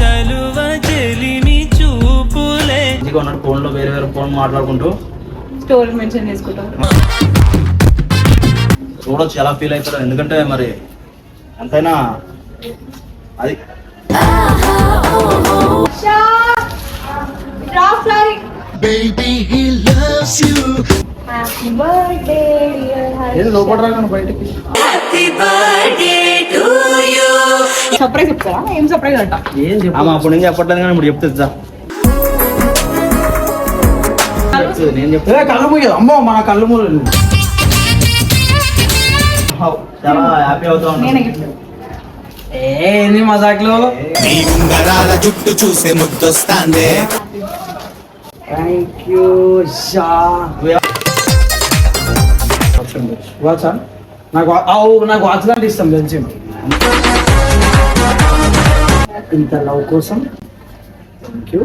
చలువ చెలిమి చూపులే. మంచిగా ఉన్నాడు ఫోన్లో వేరే వేరే ఫోన్ మాట్లాడుకుంటూ. స్టోరీ మెన్షన్ చేసుకుంటాం చూడొచ్చు ఎలా ఫీల్ అవుతారో ఎందుకంటే మరి ఎంతైనా అది హ్యాపీ బర్త్డే ఏది లోపల రాగాను బయటికి? సర్ప్రైజ్ చెప్తారా? ఏం సర్ప్రైజ్ అంట? ఏం అప్పుడు నేను చెప్పట్లేదు కానీ ఇప్పుడు చెప్తుంది నేను చెప్తా. కళ్ళు మూయదు అమ్మో మన కళ్ళు మూయదు చాలా హ్యాపీ అవుతా ఏంది మజాక్లు? ఉంగరాల జుట్టు చూసే ముద్దొస్తాందే. Thank you Shah. వాచా నాకు వా- ఆవు నాకు వాచ్ లాంటి ఇష్టం తెలిసి ఇంత లవ్ కోసం. థ్యాంక్ యూ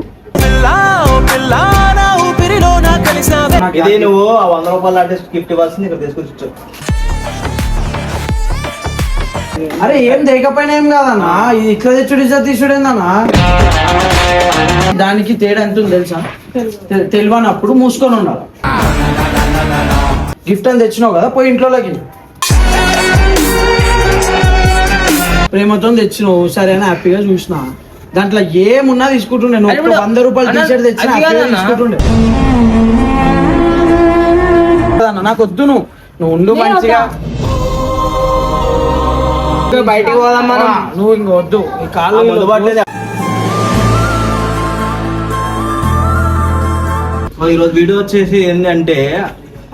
ఇది నువ్వు ఆ వంద రూపాయల ఆర్టిస్ట్ గిఫ్ట్ ఇవ్వాల్సింది ఇక్కడ తీసుకొచ్చి అరే ఏం తెగపోయినా ఏం కాదన్నా? ఇది ఇట్లా తెచ్చుడు ఇట్లా తీసుడేందన్నా? దానికి తేడా ఎంత ఉంది తెలుసా? తెలియనప్పుడు మూసుకొని ఉండాలి. గిఫ్ట్ అని తెచ్చినావు కదా పోయి ఇంట్లోకి ప్రేమతో తెచ్చినావు సరే అని హ్యాపీగా చూసిన. దాంట్లో ఏమున్నా తీసుకుంటుండే నువ్వు వంద రూపాయలు టీ షర్ట్ తెచ్చిన తీసుకుంటుండే. అన్న, నాకు వద్దు నువ్వు. నువ్వు ఉండు మంచిగా. బయటికి పోదాం మనం. ఆ, నువ్వు ఇంక వద్దు. ఈ కాళ్ళు సో ఈరోజు వీడియో వచ్చేసి ఏంటంటే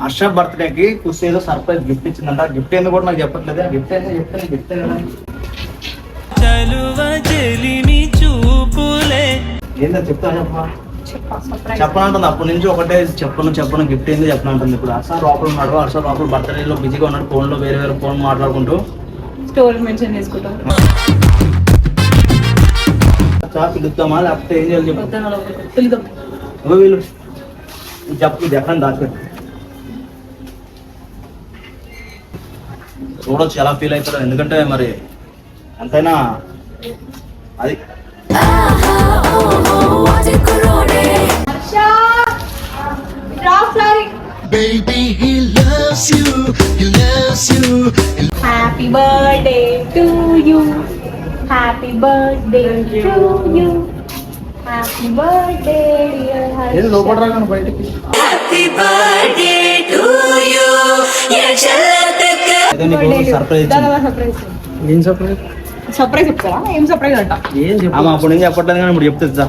హర్ష బర్త్డేకి కుస్ ఏదో సర్ప్రైజ్ గిఫ్ట్ ఇచ్చిందంట. గిఫ్ట్ ఏందో కూడా నాకు చెప్పట్లేదు. గిఫ్ట్ అయితే చెప్తాను గిఫ్ట్ కదా. చలువ చెలిమి చూపులే. ఏందో చెప్తా చెప్పా. చెప్పనంటుంది. అప్పటి నుంచి ఒకటే చెప్పను చెప్పను గిఫ్ట్ ఏంది చెప్పనంటుంది ఇప్పుడు. హర్ష లోపల ఉన్నాడు. హర్ష లోపల బర్త్డేలో బిజీగా ఉన్నాడు. ఫోన్లో వేరే వేరే ఫోన్ మాట్లాడుకుంటూ. స్టోరీ మెన్షన్ చేసుకుంటాం పిలుద్దామా? లేకపోతే ఏం చేయాలి చెప్పు. వీళ్ళు చెప్పు ఇది ఎక్కడ చూడొచ్చు ఎలా ఫీల్ అవుతారో ఎందుకంటే మరి ఎంతైనా అది హర్ష రా flower Baby, he loves you, he loves you. Happy birthday to you happy birthday to you బయటికి. ఏం సర్ప్రైజ్ సర్ప్రైజ్ చెప్తారా ఏం సర్ప్రైజ్ అంట ఏం చెప్పు ఆమె అప్పుడు నేను చెప్పట్లేదు కానీ ఇప్పుడు చెప్తుంది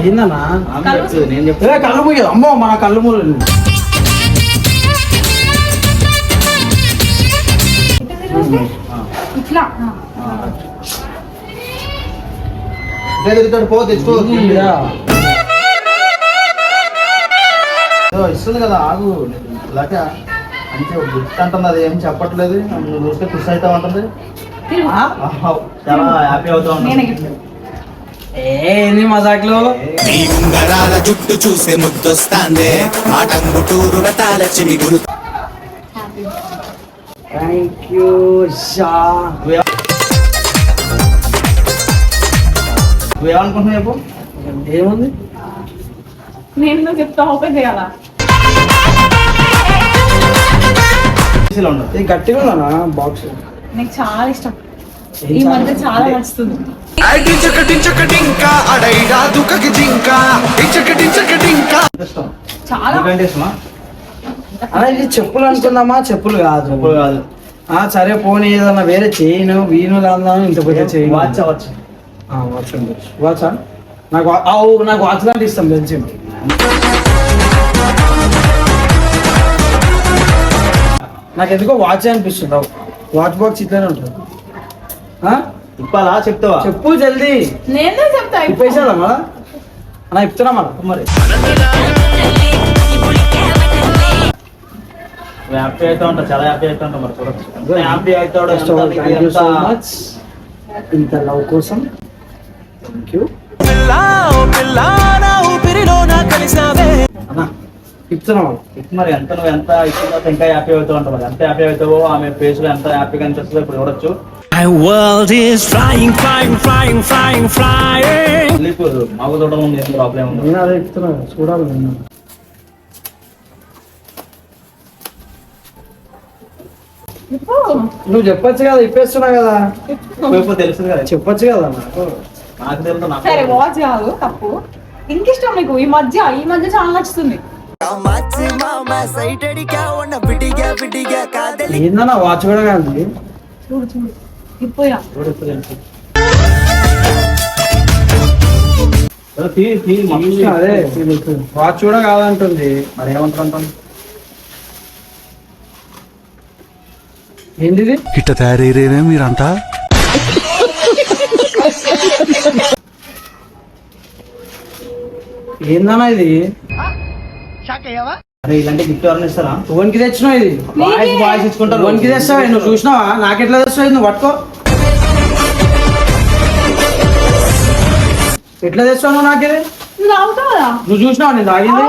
ఏందన్నా ఆమె చెప్తుంది నేను చెప్తా ఏ కళ్ళు మూయదు అమ్మో మన కళ్ళు మూయదు ఇట్లా పో ఇస్తుంది కదా ఆగు. ఇలాగ అంటే గిఫ్ట్ అంటుంది అది ఏం చెప్పట్లేదు. నువ్వు చూస్తే ఖుషి అవుతా ఉంటుంది. చాలా హ్యాపీ అవుతా ఉంటుంది. ఏంది మజాక్లు? ఉంగరాల జుట్టు చూసే ముద్దొస్తాందే. ఆటంగుటూరు రటాల చిమిగులు హ్యాపీ థ్యాంక్ యూ షా. నువ్వేమనుకుంటున్నావు చెప్పు. ఏముంది? నేను నువ్వు చెప్తా ఓపెన్ చేయాలా? ఇది గట్టిగా బాక్స్ నీకు చాలా ఇష్టం. ఈ మధ్య చాలా నచ్చుతుంది. చాలా. అలా ఇది చెప్పులు అనుకుందామా? చెప్పులు కాదు. ఇప్పుడు కాదు. ఆ సరే పోనీ ఏదన్నా వేరే చైన్ వీణు లాందాం ఇంత పెద్ద చైన్ వాచ్ అవ్వచ్చు వాచ్. ఉండొచ్చు వాచా నాకు వా- ఆవు నాకు వాచ్ లాంటి ఇష్టం తెలిసి నాకు ఎందుకో వాచ్ అనిపిస్తుంది. వాచ్ బాక్స్ ఇట్లానే ఉంటుంది? ఇప్పాలా? చెప్తావా? చెప్పు జల్దీ. నేను చెప్తా ఇప్పుడు. ఇప్పేసాడా మళ్ళా అన్నా ఇప్పుతున్నా మళ్ళా మరి. హ్యాపీ అవుతా ఉంటా చాలా హ్యాపీ అవుతా ఉంటా మరి చూడొచ్చు. హ్యాపీ అవుతాడు. ఇంత లవ్ కోసం. థ్యాంక్ యూ పిల్లా ఓ పిల్లా నా ఊపిరిలో నా కలిసావే. అన్నా ఇస్తున్నావా ఇప్పుడు మరి ఎంత నువ్వు ఎంత ఇచ్చిన ఇంకా హ్యాపీ అవుతావు అంట మరి. ఎంత హ్యాపీ అవుతావో ఆమె ఫేస్లో ఎంత హ్యాపీగా అనిపిస్తుందో ఇప్పుడు చూడొచ్చు. My world is flying, flying, flying, flying, flying. మాకు చూడడం ఏం ప్రాబ్లం ఉంది? నేను అదే ఇస్తున్నా చూడాలి నేను. నువ్వు చెప్పొచ్చు కదా ఇప్పేస్తున్నా కదా. ఇప్పుడు తెలుసు కదా. చెప్పొచ్చు కదా నాకు సరే వాచ్ కాదు తప్పు. ఇంకిష్టం నీకు ఈ మధ్య ఈ మధ్య చాలా నచ్చుతుంది. ఏందన్నా వాచ్ కూడా కాదు చూడు చూడు. ఇప్పుడా అదే వాచ్ కూడా కాదంటుంది. మరి ఏమంటారు ఏంటిది? ఇట్ట తయారయ్యేనే మీరంతా? ఏందన్నా ఇది? అరే ఇలాంటి గిఫ్ట్ ఎవరైనా ఇస్తారా? ఓన్కి తెచ్చినావు ఇది. Voice voice ఇచ్చుకుంటారు. ఓన్కి తెస్తావా నువ్వు చూసినావా? నాకెట్లా తెస్తావు నువ్వు పట్టుకో. ఎట్లా తెస్తావు నువ్వు నాకేది నువ్వు చూసినావా నేను తాగింది?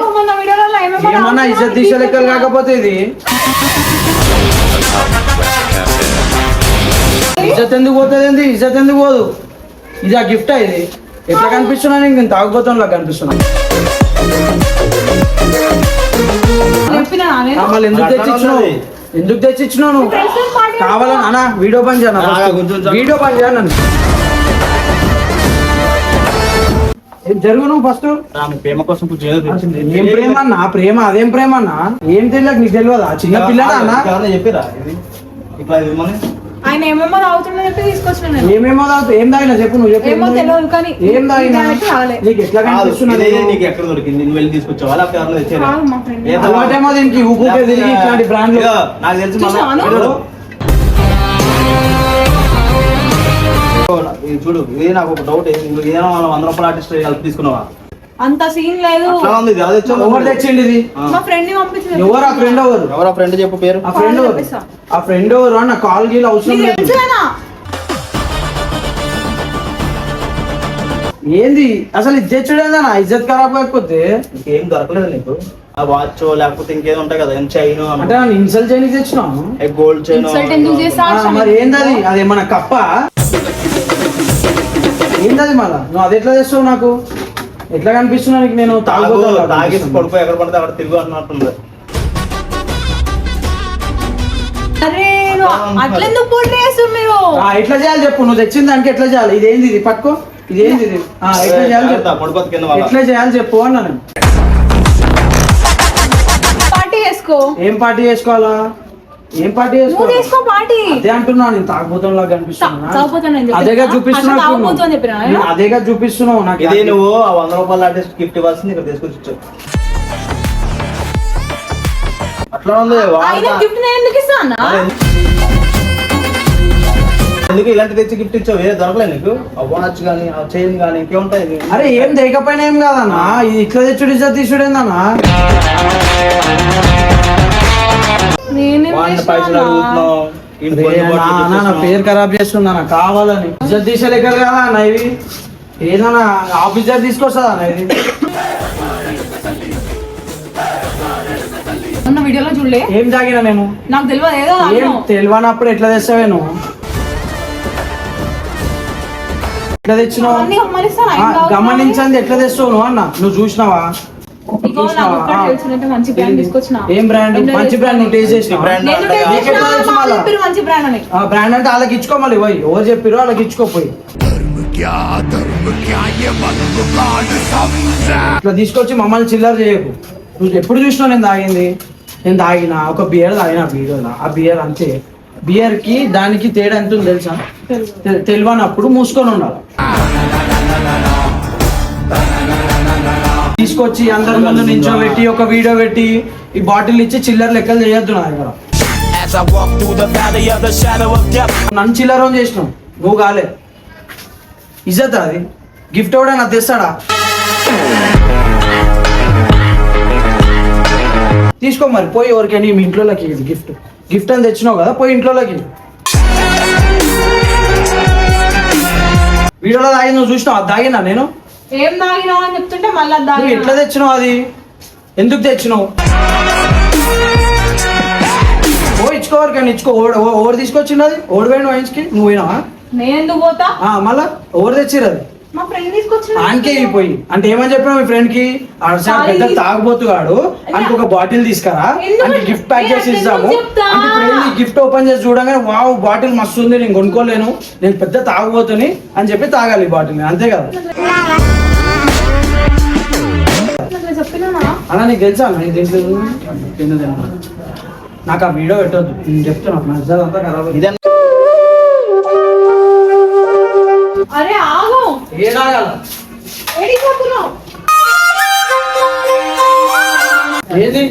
ఏమన్నా ఇజ్జత్ తీసే లెక్కలు కాకపోతే ఇది? ఇజ్జత్ ఎందుకు పోతుంది ఇజ్జత్ ఎందుకు పోదు? ఇది ఆ గిఫ్ట్ ఇది? ఎట్లా కనిపిస్తున్నా నేను తాగుబోతున్నా కనిపిస్తున్నా చెప్పినా నేను? ఆ, మళ్ళీ ఎందుకు తెచ్చిచ్చినావు. ఎందుకు తెచ్చిచ్చినావు నువ్వు? కావాలని అన్నా వీడియో పని చేయను. వీడియో పని చేయను ఏం జరుగు నువ్వు ఫస్ట్ ప్రేమ కోసం ఏం ప్రేమ అన్నా? ప్రేమ అదేం ప్రేమ అన్నా? ఏం తెలియదు నీకు తెలియదా? చిన్న పిల్లడా అన్న? ఎవరైనా చెప్పిరా? ఇది ఇట్లా ఆయన ఏమేమో తాగుతున్నా చెప్పి తీసుకొచ్చిన నేను. ఏమేమో తాగుతావు ఏం తాగినా చెప్పు నువ్వు చెప్పు. ఏమో? తెలియదు కానీ ఏం తాగినా. నీకు ఎట్లా కనిపిస్తున్నది? ఇదే నీకు ఎక్కడ దొరికింది? నువ్వు వెళ్ళి తీసుకొచ్చావా? లేకపోతే తెచ్చారా? అలవాటేమో దీనికి ఊపుకే తిరిగి ఇట్లాంటి బ్రాండ్లు నాకు తెలిసి చూడు ఇది నాకు ఒక డౌట్ ఇదేనా మనం వంద రూపాయల ఆర్టిస్ట్ కలిపి తీసుకున్నావా? అంత సీన్ లేదు. ఎవరు తెచ్చిండి ఇది? మా ఫ్రెండ్ని పంపించింది. ఎవరు ఆ ఫ్రెండ్ ఎవరు? ఎవరా ఫ్రెండ్ చెప్పు పేరు? ఆ ఫ్రెండ్ ఎవరు. ఆ ఫ్రెండ్ ఎవరు? అన్న కాల్ గీల్ అవసరం లేదు. ఏంది? అసలు ఇది తెచ్చుడేదన్నా ఇజ్జత్ ఖరాబ్ కాకపోతే ఇంకేం దొరకలేదు నీకు. ఆ వాచ్ లేకపోతే ఇంకేదో ఉంటాయి కదా ఏం చైన్ అంటే ఇన్సల్ట్ చేయడానికి తెచ్చినావు గోల్డ్ చైన్ ఆ, మరి ఏందది? అది ఏమన్నా కప్ప? ఏందది మళ్ళా? నువ్వు అది ఎట్లా తెస్తావు నాకు? ఎట్లా కనిపిస్తున్నా నీకు? నేను తాగుబోతున్నా తాగేసి పడిపోయి ఎక్కడ పడితే అక్కడ తిరుగు అన్నట్టుంది. అరే అట్లెందుకు పోటీ చేస్తారు మీరు? ఆ, ఎట్లా చేయాలి చెప్పు నువ్వు తెచ్చిన దానికి ఎట్లా చేయాలి? ఇదేంది ఇది? పట్టుకో. ఇదేంది ఇది? ఆ, ఎట్లా చేయాలి వాళ్ళ. ఎట్లా చేయాలి చెప్పు అన్నాను. పార్టీ చేసుకో. ఏం పార్టీ చేసుకోవాలా? ఏం పార్టీ నువ్వు చేసుకో పార్టీ. అదే అంటున్నా నేను తాగుబోతున్నా కనిపిస్తున్నా. తా- తాగుబోతున్నా అని చెప్పినా? అదేగా అసలు చూపిస్తున్నా తాగుబోతు అని చెప్పినా? నేను? అదేగా చూపిస్తున్నావు నాకు ఇది నువ్వు ఆ వంద రూపాయల ఆర్టిస్ట్ గిఫ్ట్ ఇవ్వాల్సింది ఇక్కడ తీసుకొచ్చి అట్లా ఉంది. గిఫ్ట్ నేను ఎందుకు ఇలాంటి తెచ్చి గిఫ్ట్ ఇచ్చావు? వేరే దొరకలేదు నీకు? ఆ వాచ్ కానీ ఆ చైన్ కానీ ఇంకేముంటాయి? అరే ఏం తెగపోయినా ఏం కాదన్నా? ఇది ఇట్లా తెచ్చుడు తీసుడేందన్నా నేనేం నా. పేరు ఖరాబ్ చేస్తుందా నా కావాలని. ఇజ్జత్ తీసే లెక్కలు కదా అన్న ఇవి. ఏదన్నా ఆఫీసర్ తీసుకొస్తుందా అన్న ఇది మొన్న వీడియోలో చూడలే. ఏం తాగినా నేను నాకు తెలియదు ఏదో ఏం తాగినావు. తెలియనప్పుడు ఎట్లా తెస్తావే నువ్వు? ఎట్లా తెచ్చినావు. గమనించండి ఎట్లా తెస్తావు నువ్వు అన్న? నువ్వు చూసినావా? ఏం బ్రాండ్ మంచి బ్రాండ్ నువ్వు టేస్ట్ చేసిన బ్రాండ్ అంటే వాళ్ళకి ఇచ్చుకో మళ్ళీ పోయి ఎవరు చెప్పిరో వాళ్ళకి ఇచ్చుకోపోయి ఇట్లా తీసుకొచ్చి మమ్మల్ని చిల్లర చేయకు. నువ్వు ఎప్పుడు చూసినావు నేను తాగింది? నేను తాగిన ఒక బియర్ తాగిన బీర్లో ఆ బియర్ అంతే. బియర్కి దానికి తేడా ఎంత ఉంది తెలుసా? తెలియనప్పుడు మూసుకొని ఉండాలి. తీసుకొచ్చి అందరి ముందు నించోబెట్టి ఒక వీడియో పెట్టి ఈ బాటిల్ ఇచ్చి చిల్లర లెక్కలు చేయొద్దు నా దగ్గర. నన్ను చిల్లరం చేసినావు నువ్వు కాలే. ఇజ్జత్ అది. గిఫ్ట్ కూడా నాకు తెస్తాడా? తీసుకో మరి. పోయి ఎవరికైనా మీ ఇంట్లోకి గిఫ్ట్. గిఫ్ట్ అని తెచ్చినావు కదా పోయి ఇంట్లోకి వీడియోలో నువ్వు చూసినావు? అది తాగినా నేను? ఏం తాగినావు అని చెప్తుంటే మళ్ళీ అది నువ్వు ఎట్లా తెచ్చినావు అది? ఎందుకు తెచ్చినావు? ఓ ఇచ్చుకోవాలి కానీ ఇచ్చుకో. ఓడి ఓడి తీసుకొచ్చినది ఓడి పోయిన వాయించుకి నువ్వు పోయినావా? నేను ఎందుకు పోతా? ఆ, మళ్ళా ఓడి తెచ్చిరది మా ఫ్రెండ్ తీసుకొచ్చిన ఆన్కే అయిపోయి. అంటే ఏమని చెప్పినా మీ ఫ్రెండ్కి? సార్ పెద్ద తాగుబోతుగాడు అంటే ఒక బాటిల్ తీసుకురా. ఎందుకు? అంటే గిఫ్ట్ ప్యాక్ నేను చేసి ఇస్తాము. చెప్తా? అంటే గిఫ్ట్ ఓపెన్ చేసి చూడగానే వావ్ బాటిల్ మస్తు ఉంది నేను కొనుక్కోలేను. నేను పెద్ద తాగుబోతుని అని చెప్పి తాగాలి ఈ బాటిల్ అంతే కదా? అలా నీకు తెలుసా నేను తిన్నా. నాకు ఆ వీడియో పెట్టొద్దు. నేను చెప్తున్నా మెసేజ్ అంతా ఖరాబ్. ఇదే అరే ఆగు. ఏ ఏది?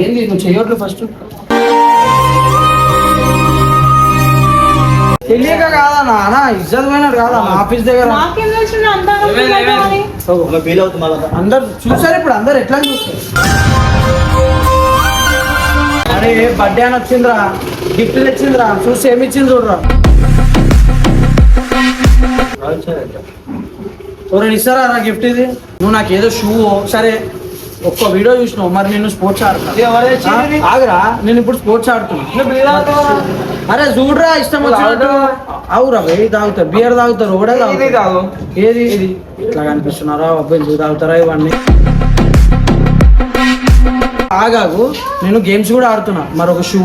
ఏంది? నువ్వు చెయ్యొట్లు ఫస్ట్ తెలియక కాదన్నా. అన్న ఇజ్జత్ పోయినాడు కాదన్న ఆఫీస్ దగ్గర. అందరు చూసారు ఇప్పుడు అందరు ఎట్లా చూస్తారు? అరే బర్త్డే అని వచ్చిందిరా. గిఫ్ట్ తెచ్చిందిరా. చూసి ఏమి ఇచ్చింది చూడరా? ఎవరైనా ఇస్తారా గిఫ్ట్ ఇది? నువ్వు నాకు ఏదో షూ సరే. ఒక్క వీడియో చూసినావు మరి నేను స్పోర్ట్స్ ఆడుతున్నా ఆగురా నేను ఇప్పుడు స్పోర్ట్స్ ఆడుతున్నా. అరే చూడరా ఇష్టం వచ్చినట్టు. అవురా వెయ్యి తాగుతారు బియర్ తాగుతారు ఒకటే తాగుతారు. ఏది? ఇది ఇట్లా కనిపిస్తున్నారా? అబ్బాయి తాగుతారా ఇవన్నీ? ఆగాగు నేను గేమ్స్ కూడా ఆడుతున్నా. మరి ఒక షూ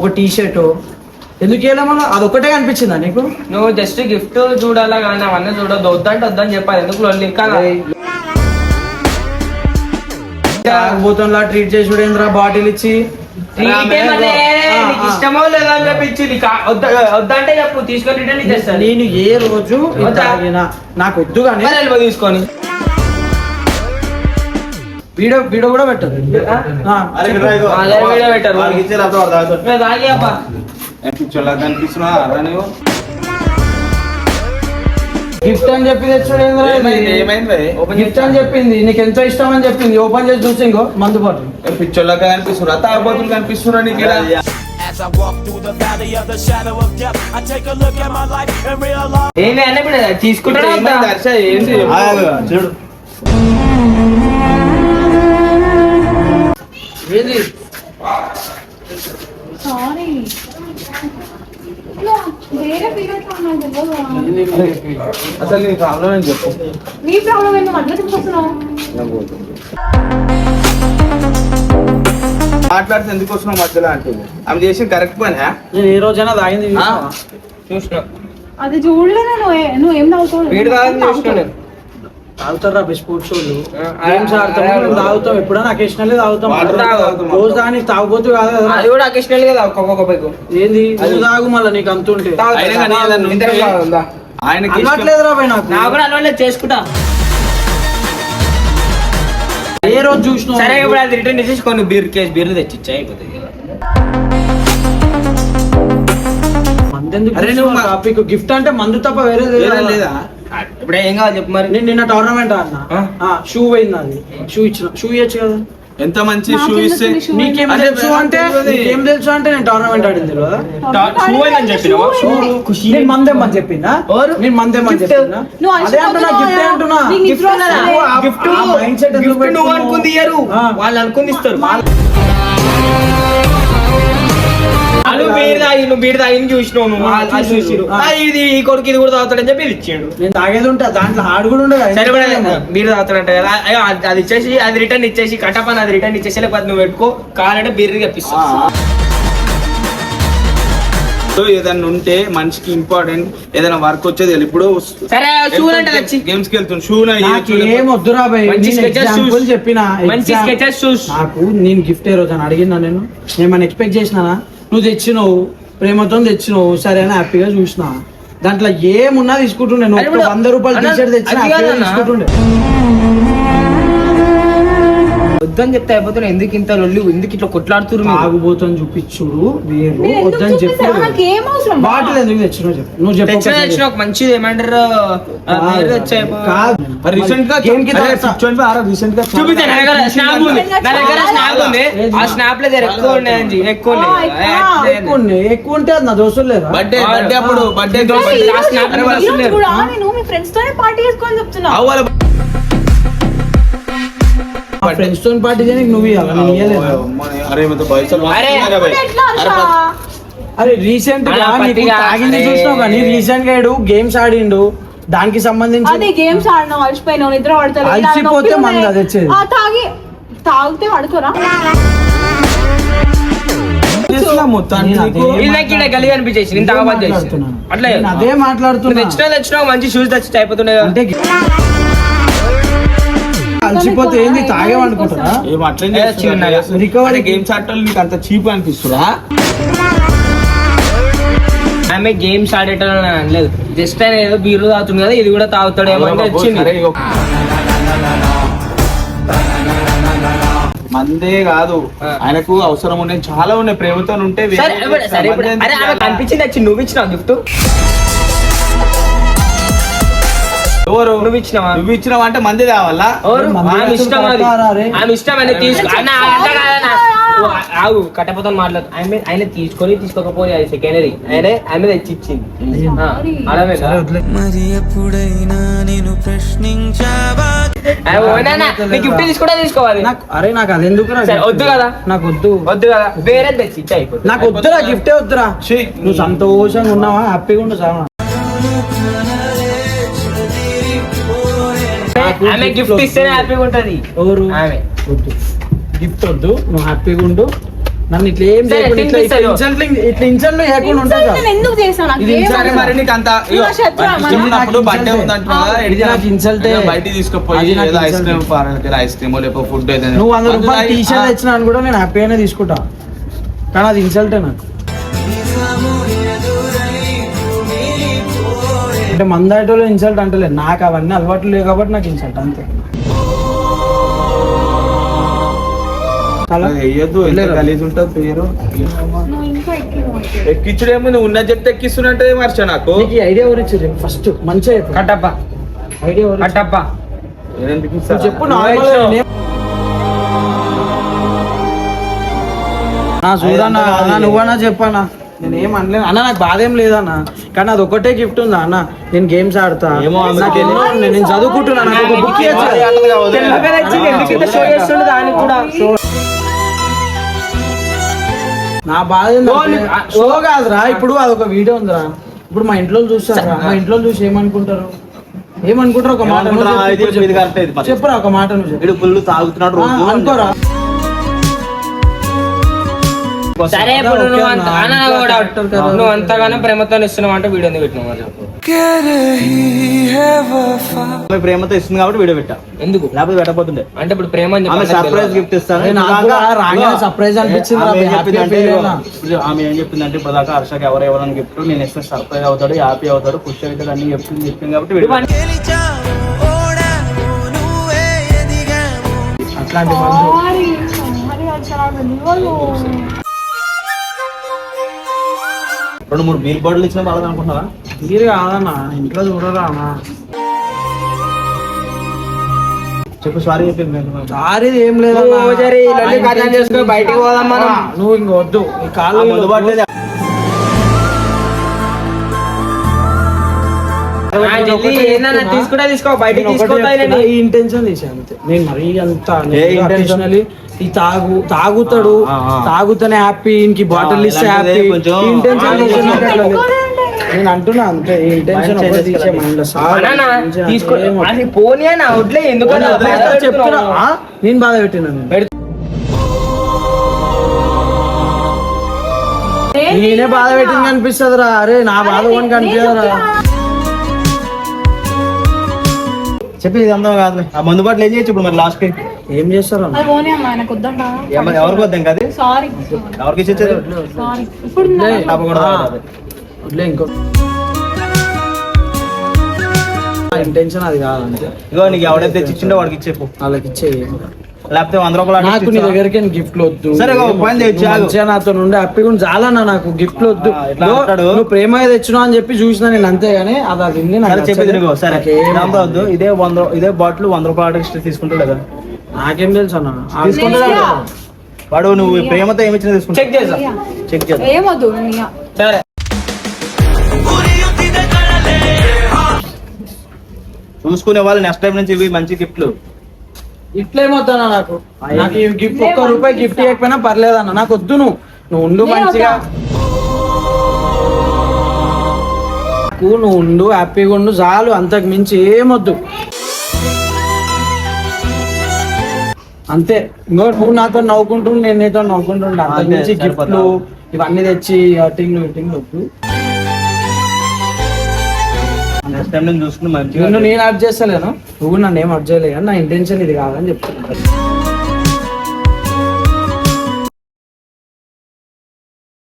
ఒక టీ షర్ట్ ఎందుకు వెళ్ళమన్నా అది ఒకటే కనిపించిందా నీకు? నువ్వు జస్ట్ గిఫ్ట్ చూడాలా కానీ అవన్నీ చూడొద్దు. వద్దంటే వద్దని చెప్పాలి. ఎందుకు లొల్లి? తాగుబోతున్నా ట్రీట్ చేసి చూడేంద్రా బాటిల్ ఇచ్చి. ఇష్టమో లేదో అని చెప్పి ఇచ్చింది కా- వద్ద- వద్దంటే చెప్పు తీసుకొని రిటర్న్ ఇచ్చేస్తాను. నేను ఏ రోజు నాకు వద్దు కానీ తీసుకొని. వీడియో వీడియో కూడా పెట్టదు. ఆ, అరే ఇక్కడ రా, ఇగో. అదే వీడియో పెట్టరు. గిఫ్ట్ అని చెప్పి ఏమైంది? గిఫ్ట్ అని చెప్పింది. నీకు ఎంతో ఇష్టం అని చెప్పింది. ఓపెన్ చేసి చూసి ఇంకో మందు బాటిల్ పిచ్చోళ్ళ కనిపిస్తున్నా? తాగబోతులు కనిపిస్తున్నా నీకు. ఏంది అన్న తీసుకుంటాడా చూడు. సారీ అసలు నీ ప్రాబ్లం ఏం చెప్పు. నీ ప్రాబ్లం ఏంటో? మధ్య తీసుకొస్తున్నావు మాట్లాడితే ఎందుకు వస్తున్నావు మధ్యలో అంటుంది ఆమె చేసిన కరెక్ట్ పని నేను ఏ రోజైనా తాగింది? చూసిన. అది చూడలేనా నువ్వు? ఏ- నువ్వు ఏం తాగుతావు వీడు కాదని చూసిన నేను. తాగుతారా వాళ్ళు గేమ్స్ తాగుతాం ఎప్పుడైనా అకేషనల్లీ తాగుతాం. రోజు దాన్ని తాగుబోతు కాదు కదా. అది కూడా అకేషనల్ కదా ఒక్కొక్క పైకు. ఏంది? నువ్వు తాగు మళ్ళీ నీకు అంత ఉంటే. ఆయనకి నాకు. కూడా చేసుకుంటా. ఏ రోజు చూసినావు? సరే ఇప్పుడు అది రిటర్న్ ఇచ్చేసి కొన్ని బీర్ కేసు బీర్లు తెచ్చిచ్చా అయిపోతుంది మందెందుకు టాపిక్ గిఫ్ట్ అంటే మందు తప్ప వేరే లేదా? ఇప్పుడు ఏం కావాలి చెప్పు మరి నేను నిన్న టోర్నమెంట్ ఆ? అన్న షూ పోయింది అది షూ ఇచ్చిన షూ ఇవ్వచ్చు కదా ఎంత మంచి షూ ఇస్తే? నీకేం తెలుసు అంటే తెలియదు. నీకేం తెలుసు అంటే నేను టోర్నమెంట్ ఆడింది కదా షూ అని చెప్పినావా? నేను మందేమని చెప్పిందా ఎవరు? నేను మందేమని నువ్వు అదే అంటున్నా గిఫ్ట్ కదా? అంటున్నా గిఫ్ట్? గిఫ్ట్ నువ్వు? అనుకుంది ఇయ్యరు. వాళ్ళు అనుకుంది ఇస్తారు వాళ్ళు బీర్ తాగి నువ్వు బీర్ తాగి చూసినావు నువ్వు. ఆ. చూసిరు. ఇది ఈ కొడుకు ఇది కూడా తాగుతాడని చెప్పి ఇది ఇచ్చాడు. నేను తాగేది ఉంటే దాంట్లో హార్డ్ కూడా ఉండదు సరే కూడా బీర్ తాగుతాడంట కదా. అయ్యో, అది- అది ఇచ్చేసి అది రిటర్న్ ఇచ్చేసి కట్టపని అది రిటర్న్ ఇచ్చేసి లేకపోతే నువ్వు పెట్టుకో. కావాలంటే బీర్ తెప్పిస్తా. సో ఏదైనా ఉంటే మనిషికి ఇంపార్టెంట్ ఏదైనా వర్క్ వచ్చేది వెళ్ళి. ఇప్పుడు సరే షూ అంటే తెచ్చి గేమ్స్కి వెళ్తుంది షూ నాకు వద్దురా భయ్? మంచి నేను sketches example shoes. చెప్పిన? మంచి sketches shoes. నాకు నేను గిఫ్ట్ ఏ రోజు అని అడిగినా నేను ఏమైనా ఎక్స్పెక్ట్ చేసినానా? నువ్వు తెచ్చినావు ప్రేమతో తెచ్చినావు సరే అని హ్యాపీగా చూసిన దాంట్లో ఏమున్నా తీసుకుంటుండే నువ్వు వంద రూపాయలు షర్ట్ తెచ్చిన హ్యాపీగా. తీసుకుంటుండే వద్దని చెప్తే అయిపోతున్నా ఎందుకు ఇంత లొల్లి ఎందుకు ఇట్లా కొట్లాడుతురు మీరు? తాగుబోతని చూపించుడు వేరు వద్దని చెప్పు? బాటిల్ ఎందుకు తెచ్చినావు చెప్పు నువ్వు చెప్పు తెచ్చిన ఒక మంచిది ఏమంటారు రీసెంట్గా గేమ్కి. రీసెంట్గా చూపించా నా దగ్గర స్నాప్ ఉంది నా దగ్గర స్నాప్ ఉంది ఆ స్నాప్లో జర ఎక్కువ ఉండే ఎక్కువ ఎక్కువ ఉన్నాయి. ఎక్కువ ఉంటే అది నా దోస్తులు లేదా బర్త్డే బర్త్డే అప్పుడు బర్త్డే ఈ ఆ స్నాప్. కూడా నేను మీ ఫ్రెండ్స్ తోనే పార్టీ చేసుకొని చెప్తున్నా ఫ్రెండ్స్తో పార్టీ చేయడానికి నువ్వు ఇవ్వాలి నేను ఇవ్వలేదు అరే పైసలు అరే, రీసెంట్గా నీకు తాగింది. చూసినావు కానీ రీసెంట్గా గేమ్స్ ఆడిండు. దానికి సంబంధించి అదే గేమ్స్ ఆడినావు అలసిపోయినావు నిద్ర పడతావు అలసిపోతే ఉన్నాయి. అది వచ్చేది. ఆ, తాగి తాగితే పడుకోరా. అదే మాట్లాడుతున్నా. తెచ్చినా తెచ్చినావు మంచి షూస్ తెచ్చి అయిపోతున్నాయి అలసిపోతే ఏంది? తాగేమనుకుంటారా ఏం అట్లేం ఏ, చేస్తున్నా? చిన్నగా. రికవరీ గేమ్స్ ఆడటం నీకు అంత చీప్ అనిపిస్తురా ఆమె గేమ్స్ ఆడేటోళ్ళని అనలేదు. జస్ట్ ఆయన ఏదో బీరు తాగుతుంది కదా ఇది కూడా తాగుతాడేమో అని వచ్చింది. మందే కాదు. ఆయనకు అవసరం ఉండే చాలా ఉన్నాయి ప్రేమతో ఉంటే వేరే సరే ఇప్పుడు- సరే ఎవరు? నువ్వు ఇచ్చినావా? నువ్వు ఇచ్చినావు అంటే మంది కావాలా? ఆమె ఇష్టం అది? ఆమె ఇష్టం అని తీసుకో. అన్న అట్లా కాదన్న. ఓ, ఆగు కట్టపోతా మాట్లాడు. ఆయన ఆయన తీసుకొని తీసుకోకపోయి అది సెకండరీ ఆయన ఆమె తెచ్చి ఇచ్చింది ఆ, అలాగే సరే వదిలే. మరి ఎప్పుడైనా నేను ప్రశ్నించావా? గిఫ్ట్ తీసుకుంటే తీసుకోవాలి. నాకు అరే నాకు అది ఎందుకు సరే, వద్దు కదా? నాకు వద్దు. వద్దు కదా. వేరే తెచ్చి నాకు వద్దురా గిఫ్టే వద్దురా. నువ్వు సంతోషంగా ఉన్నావా? హ్యాపీగా ఉండు ఆమె గిఫ్ట్ ఇస్తేనే హ్యాపీగా ఉంటది. ఎవరు? ఆమె. వద్దు. గిఫ్ట్ వద్దు నువ్వు హ్యాపీగా ఉండు. నన్ను ఇట్లా ఏం చేయకుండా ఇట్లా. ఇన్సల్టింగ్ ఇట్లా ఇన్సల్ట్ చేయకుండా ఎందుకు నాకు. మరి నీకు అంత బర్త్డే ఇన్సల్టే. నాకు ఇన్సల్టే. ఏదో బయటికి తీసుకుపోయి ఏదో ఐస్ ఇన్సల్టే. క్రీమ్ ఐస్ క్రీమ్ లేకపోతే ఫుడ్ ఏదైనా. నువ్వు వంద రూపాయలు టీ షర్ట్ తెచ్చినా కూడా నేను హ్యాపీగానే తీసుకుంటా. కానీ అది ఇన్సల్టే నాకు. అంటే మందాటోలో ఇన్సల్ట్ అంటలే. నాకు అవన్నీ అలవాట్లు లేవు కాబట్టి నాకు ఇన్సల్ట్ అంతే. ఉంటుంది పేరు. నువ్వు ఉన్నది చెప్తే ఎక్కిస్తున్నట్టే మర్చా నాకు? నీకు ఈ ఐడియా ఎవరు ఇచ్చారు ఫస్ట్ మంచిగా చెప్పు. కట్టప్ప ఐడియా ఎవరు నువ్వు ఇస్తాను? చెప్పు. నా చూడన్నా అన్న. నువ్వన్నా చెప్పన్నా. నేను ఏం అనలేదు అన్న నాకు బాధ ఏం లేదన్న. కానీ అది ఒకటే గిఫ్ట్ ఉందా అన్న? నేను గేమ్స్ ఆడతా. ఏమో నాకు ఎన్నో ఉన్నాయి. నేను చదువుకుంటున్నా. నాకు ఒక బుక్ అది షో చేస్తుండే దానికి కూడా? నా బాధ ఆ, షో కాదురా. ఇప్పుడు అదొక వీడియో ఉందిరా. ఇప్పుడు మా ఇంట్లో చూస్తారా? మా ఇంట్లో చూసి ఏమనుకుంటారు? ఏమనుకుంటారు? ఒక మాట నువ్వు ఏమనుకుంటారా? చెప్పు, ఇది. చెప్పురా ఒక మాట నువ్వు చెప్పు. వీడు ఫుల్ తాగుతున్నాడు ఆ, రోజు అనుకోరా. సరే ఇప్పుడు నువ్వు అంత కూడా. నువ్వు అంతగానో ప్రేమతో ఇస్తున్నావు అంటే వీడియో పెట్టినావు మరి చెప్పు. ఆమె ప్రేమతో ఇస్తుంది కాబట్టి వీడియో పెట్టా. ఎందుకు? లేకపోతే పెట్టబోతుండే. అంటే ఇప్పుడు ప్రేమ అని ఆమె చెప్పి సర్ప్రైజ్ గిఫ్ట్ ఇస్తాను. surprise అనిపించింది ఆమె ఏం చెప్పిందంటే ఆమె ఏం చెప్పిందంటే ఇప్పుడు దాకా హర్షకి ఎవరు ఎవరైనా గిఫ్ట్ నేను ఇస్తే సర్ప్రైజ్ అవుతాడు హ్యాపీ అవుతాడు ఖుషి అవుతాడు అన్ని చెప్పింది చెప్పింది కాబట్టి వీడియో అట్లాంటి రెండు మూడు బీల్ బాటిల్ ఇచ్చిన బాగా అనుకుంటున్నావా? మీరు కాదన్న ఇంట్లో చూడరా అన్న. చెప్పు సారీ చెప్పింది. సారీ ఏం చేసుకొని బయటికి పోదాం మనం. నువ్వు ఇంక వద్దు. ఈ ఆ కాళ్ళు తీసుకుంటా తీసుకో ఇంటెన్షన్ అంతే. నేను మరీ అంత ఈ తాగు తాగుతాడు. తాగుతానే హ్యాపీ ఇంకి బాటిల్ ఇస్తే హ్యాపీ ఇంటెన్షన్. నేను అంటున్నా అంతే ఇంటెన్షన్ తీసే పోనీ అని అవుట్లే? చెప్తున్నా? నేను బాధ పెట్టినా నేను. బాధ పెట్టింది కనిపిస్తుంది రా అరే నా బాధ కూడా కనిపించదురా. చెప్తున్నా. చెప్పి ఇది అందం కాదు. ఆ మందు బాటిల్ ఏం చేయొచ్చు ఇప్పుడు మరి లాస్ట్కి? ఏం చేస్తారు అన్న. ఏమ- ఎవరికి వద్దాం కదా సారీ ఎవరికి ఇచ్చేది సారీ ఇప్పుడు వదిలే. ఇంకో. ఇంటెన్షన్ అది కాదు అంతే. ఇగో నీకు ఎవడైతే తెచ్చిచ్చిండో వాడికి ఇచ్చేపు. వాళ్ళకి ఇచ్చేయి. లేకపోతే వంద రూపాయలు నాకు నీ? దగ్గరికి గిఫ్ట్లు వద్దు. సరే, ఒక పని నువ్వు. మంచిగా నాతో నుండి హ్యాపీగా ఉండి. చాలా అన్న నాకు గిఫ్ట్లు వద్దు. నువ్వు-. నువ్వు ప్రేమ తెచ్చినావు అని చెప్పి చూసినా నేను అంతే గానీ అది అది ఉంది, నాకు సరే చెప్పేది. నీకు సరే ఇదంతా వద్దు. ఇదే వంద ఇదే బాటిల్ వంద రూపాయలు తీసుకుంటాడు కదా? నాకేం తెలుసు అన్న. తీసుకుంటాడా? వాడు నువ్వు ప్రేమతో ఏమి ఇచ్చినా తీసుకుంటా చెక్ చేసా. చెక్ చేద్దాం. ఏమొద్దు. సరే. చూసుకునే వాళ్ళు నెక్స్ట్ టైం నుంచి ఇవి మంచి గిఫ్ట్లు ఇట్లేమొద్దన్నా నాకు. నాకు ఈ గిఫ్ట్ ఒక్క రూపాయి గిఫ్ట్ ఇవ్వకపోయినా పర్లేదన్న. నాకు వద్దు నువ్వు. నువ్వు ఉండు మంచిగా? నాకు నువ్వు ఉండు హ్యాపీగా ఉండు చాలు. అంతకు మించి ఏమొద్దు. అంతే. ఇంకో నువ్వు నాతో నవ్వుకుంటూ నేను నీతో అంతకు మించి గిఫ్ట్లు. ఇవన్నీ తెచ్చి అటింగ్ ఇటింగ్ వద్దు. చూసుకుని మంచిగా నేను అర్జ్ చేస్తలేను. నువ్వు నన్ను ఏం అర్జ్ చేయలేదు నా ఇంటెన్షన్ ఇది కాదని చెప్తున్నా.